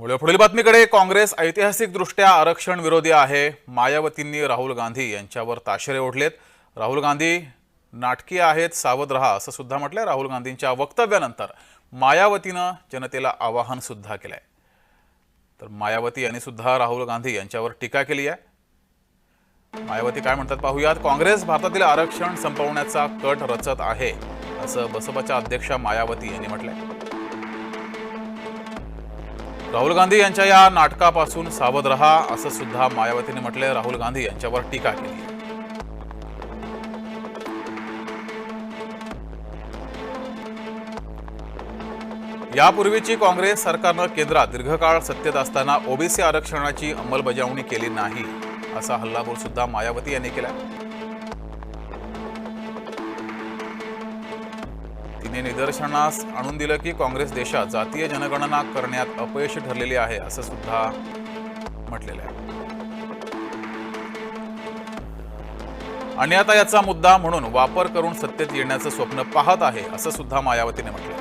मुळे पुढील बातमीकडे काँग्रेस ऐतिहासिकदृष्ट्या आरक्षण विरोधी आहे. मायावतींनी राहुल गांधी यांच्यावर ताशेरे ओढलेत. राहुल गांधी नाटकी आहेत सावध रहा असं सुद्धा म्हटलंय. राहुल गांधींच्या वक्तव्यानंतर मायावतीनं जनतेला आवाहन सुद्धा केलंय. तर मायावती यांनी सुद्धा राहुल गांधी यांच्यावर टीका केली आहे. मायावती काय म्हणतात पाहूयात. काँग्रेस भारतातील आरक्षण संपवण्याचा कट रचत आहे असं बसपाच्या अध्यक्षा मायावती यांनी म्हटलंय. राहुल गांधी यांच्या या नाटकापासून सावध रहा असं सुद्धा मायावतीने म्हटलंय. राहुल गांधी यांच्यावर टीका केली. यापूर्वीची काँग्रेस सरकारनं केंद्रात दीर्घकाळ सत्तेत असताना ओबीसी आरक्षणाची अंमलबजावणी केली नाही असा हल्लाबोल सुद्धा मायावती यांनी केला तिने निदर्शनास आणून दिलं की काँग्रेस देशात जातीय जनगणना करण्यात अपयशी ठरलेली आहे असं सुद्धा म्हटलेलं आहे. आणि आता याचा मुद्दा म्हणून वापर करून सत्तेत येण्याचं स्वप्न पाहत आहे असं सुद्धा मायावतीने म्हटलं